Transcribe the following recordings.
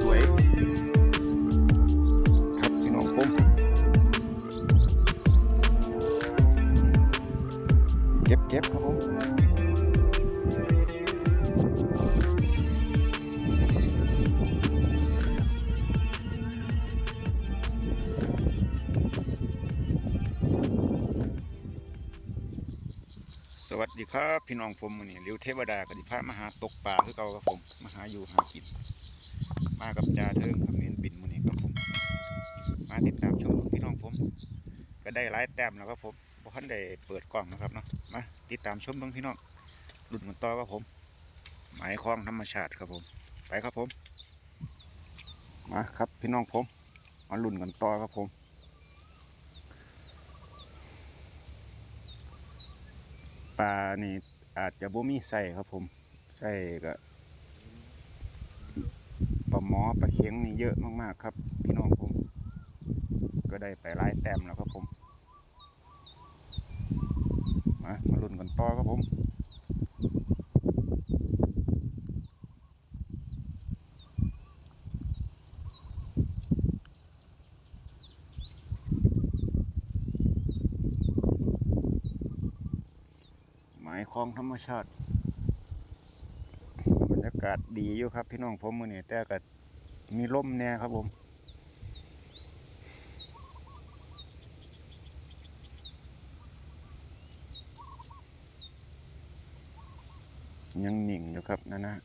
สวยครับพี่น้องผมเก็บเก็บครับผมสวัสดีครับ พี่น้องผมมื้อนี้ริวเทวดากับดิพามาหาตกปลาคือเก่าครับผมมาหาอยู่หากิน มากับจ่าเทิงกับเมนบินมื้อนี้ครับผม มาติดตามชมพี่น้องผม ก็ได้หลายแต้มแล้วครับผมบ่ทันได้เปิดกล้องนะครับเนาะมาติดตามชมเบิ่งพี่น้องรุ่นกันต่อครับผม หมายคลองธรรมชาติครับผม ไปครับผม มาครับพี่น้องผมมารุ่นกันต่อครับผมปลานี่อาจจะบ่มีใส่ครับผมใส่ก็ มอปลาเค็งนี่เยอะมากๆครับ พี่น้องผม ก็ได้ไปหลายแต้มแล้วครับผม มามาลุ้นกันต่อครับผมหมายคลองธรรมชาติบรรยากาศดีอยู่ครับพี่น้องผมมือนี้แต่ก็ มีลมแน่ครับผม ยังหนิ่งอยู่ครับนั่นนะ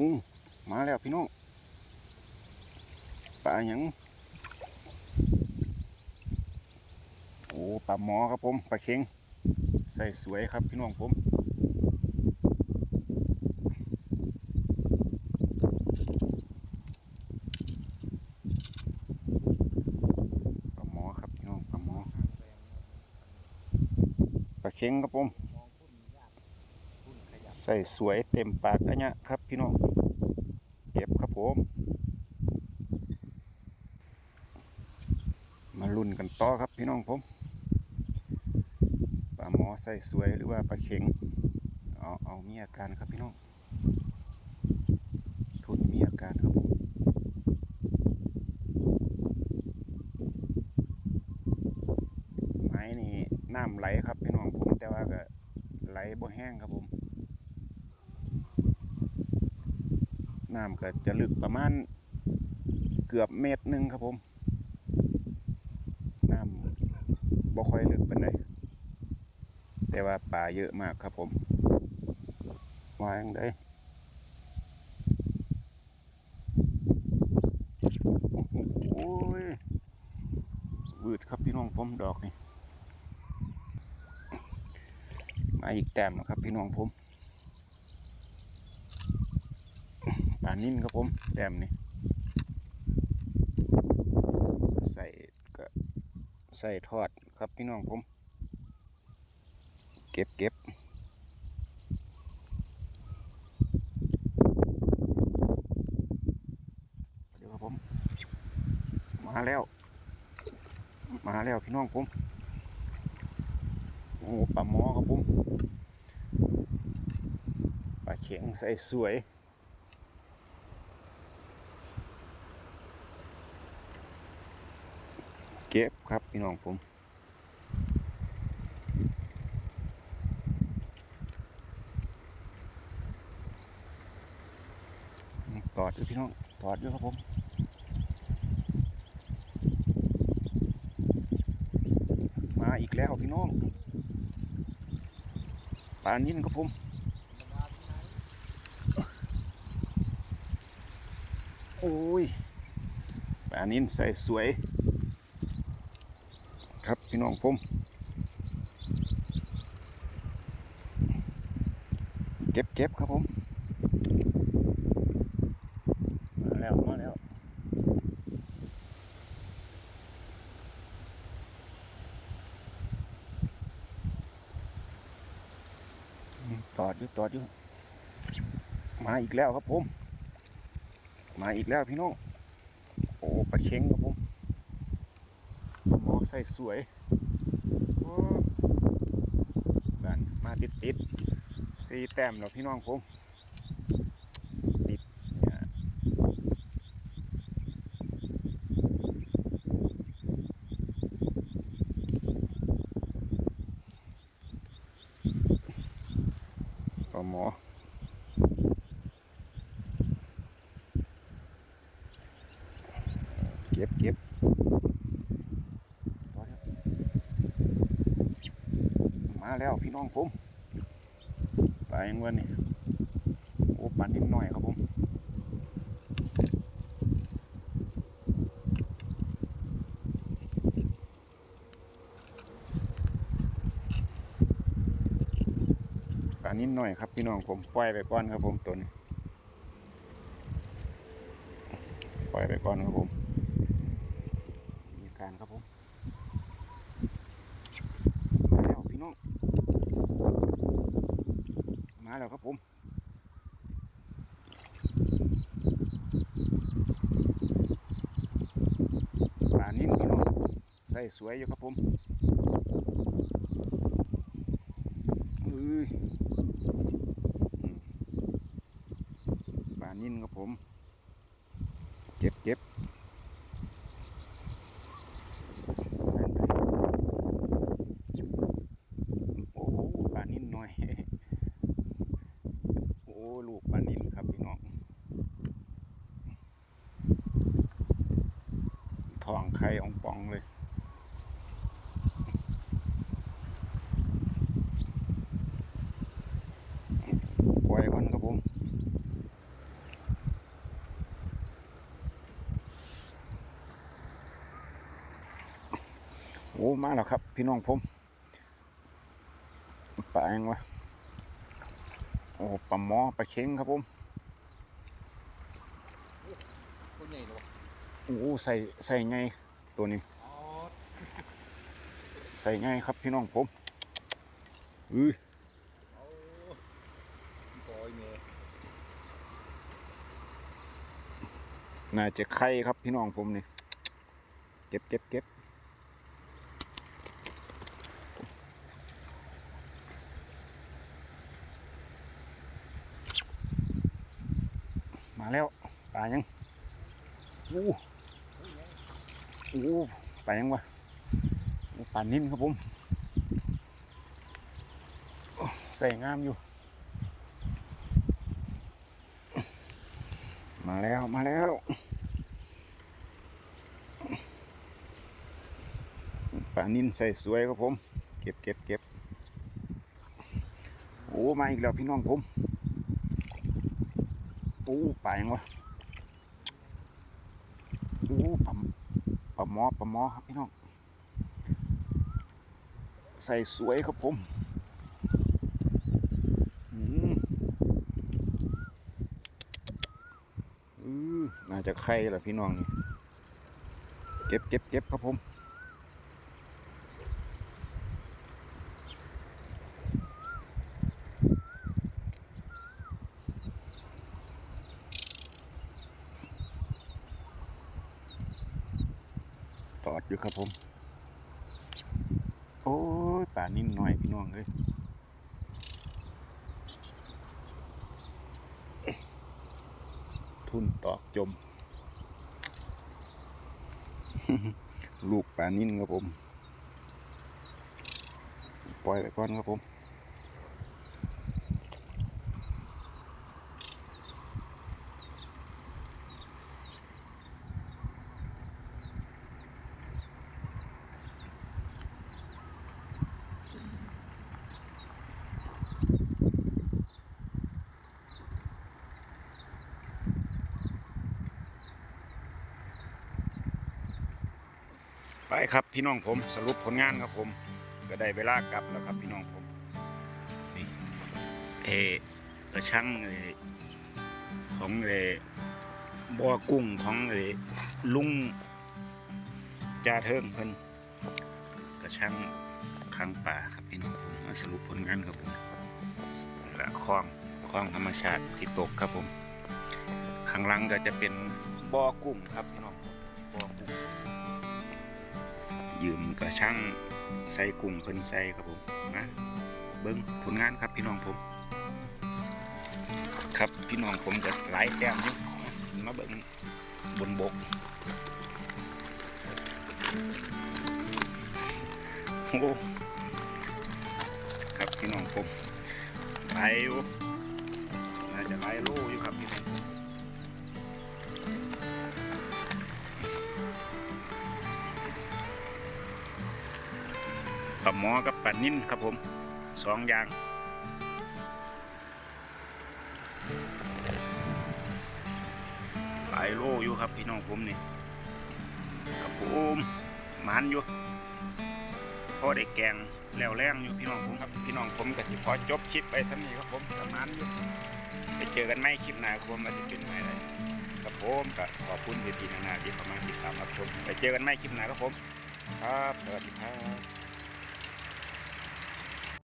อามาแล้วพี่น้องปลาหยังโอ้ปลาหมอครับผมปลาเค็งใส่สวยครับพี่น้องผมปลาหมอครับพี่น้องปลาหมอปลาเค็งครับผม ใส่สวยเต็มปากอันเนี้ยครับพี่น้อง ผมมาลุ้นกันต่อครับพี่น้องผมปลาหมอใส่สวยหรือว่าปลาเข็งเอาเอามีอาการครับพี่น้องทุนมีอาการครับผมไม้นี่น้ำไหลครับพี่น้องผมแต่ว่าก็ไหลบ่แห้งครับผม น้ำก็จะลึกประมาณเกือบเมตรหนึ่งครับผม น้ำบ่ค่อยลึกปานใดแต่ว่าปลาเยอะมากครับผมวาย่างไดโอ้ย วืดครับพี่น้องผมดอกนี่ มาอีกแต้มแล้วครับพี่น้องผม ปลานิ่นครับผมแต้มนี่ใส่ก็ใส่ทอดครับพี่น้องผม เก็บเก็บเดี๋ยวครับผม มาแล้ว มาแล้วพี่น้องผมโอ้ปลาหมอครับผมปลาเข็งใส่สวย เก็บครับพี่น้องผมตอดอยู่พี่น้องตอดอยู่ครับผมมาอีกแล้วพี่น้องปลานิ่นครับผมโอ้ยปลานิ่นใส่สวย ครับ พี่น้องผมเก็บเก็บครับผมมาแล้วมาแล้วตอดอยู่ตอดอยู่มาอีกแล้วครับผม มาอีกแล้วพี่น้องโอ้ปลาเค็งครับผมหมอ ใส่สวยโอ้บ้านมาติดติดๆสีแต้มแล้วพี่น้องผมติดเนี่ยปลาหมอเก็บเก็บต่อแล้วมา แล้วพี่น้องผมไปเองวันนี้โอ้ปันนิดหน่อยครับผมปลานิดหน่อยครับพี่น้องผมปล่อยไปก่อนครับผมตัวนี้ปล่อยไปก่อนครับผมมีการครับผมมาแล้วพี่น้องมา แล้วครับผมป่านิ่มพี่น้องใส่สวยอยู่ครับผมเอ้ยป่านิ่มครับผม เจ็บเจ็บโอ้โหปลานิ่นหน่อย โอ้ลูกปลานิ่นครับพี่น้องทอง ไข่อองปองเลย ปล่อยก่อนครับผม โอ้ มาแล้วครับ พี่น้องผมปลาเองวะโอ้ปลาหมอปลาเค็งครับผมตัวใหญ่เลยวะ โอ้ใส่ใส่ไงตัวนี้ ใส่ไงครับพี่น้องผมอือเอน่าจะไข่ครับพี่น้องผมนี่ เก็บเก็บเก็บมาแล้วปลายังโอ้ โอ้ปลายังวะปลานิ่นครับผมใส่งามอยู่ มาแล้วมาแล้วปลานิ่นใส่สวยครับผม เก็บเก็บเก็บโอ้มาอีกแล้วพี่น้องผมโอ้ปลายังวะโอ้ปลาปลา หมอปลาหมอครับพี่น้อง ใส่สวยครับผมอืออน่าจะไข่แหละพี่น้องนี่ เก็บเก็บเก็บครับผม ตอดอยู่ ครับผม โอ้ยป่านิ่มหน่อยพี่น้องเลยทุ่นตอกจม ลูกป่านิ่มครับผม ปล่อยไปก่อนครับผม ไปครับพี่น้องผมสรุปผลงานครับผม ก็ได้เวลากลับแล้วครับพี่น้องผมนี่เอกระชังเอของเอบัวกุ้งของเอลุงจ่าเทิงเพิ่นกระชังค้างป่าครับพี่น้องผมมาสรุปผลงานครับผมนี่ละคลองคลองธรรมชาติที่ตกครับผมข้างหลังก็จะเป็นบ่อกุ้งครับพี่น้องบ่อกุ้ง ยืมกระช่างใส่กุ้งเพิ่นใส่ครับผมนะเบิ้งผลงานครับพี่น้องผม ครับพี่น้องผมจะหลายแต้มอยู่มาเบิ้งบนบกโอ้ครับพี่น้องผมหลายอยู่น่าจะหลายโลอยู่ครับพี่น้อง ปลาหมอกับปลานิ่นครับผมสองอย่างหลายโลอยู่ครับพี่น้องผมนี่ครับผมหมันอยู่พ่อได้แกงแล้วแรงอยู่พี่น้องผมครับพี่น้องผมก็สิพอจบคลิปไปสักนี้ครับผมประมาณอยู่ไปเจอกันไหมคลิปหน้าครับผมมาจะเป็นไงเลยครับผมก็ขอบคุณพี่ๆนานาที่เข้ามาติดตามรับชมไปเจอกันไหมคลิปหน้าครับผม ครับสวัสดีครับ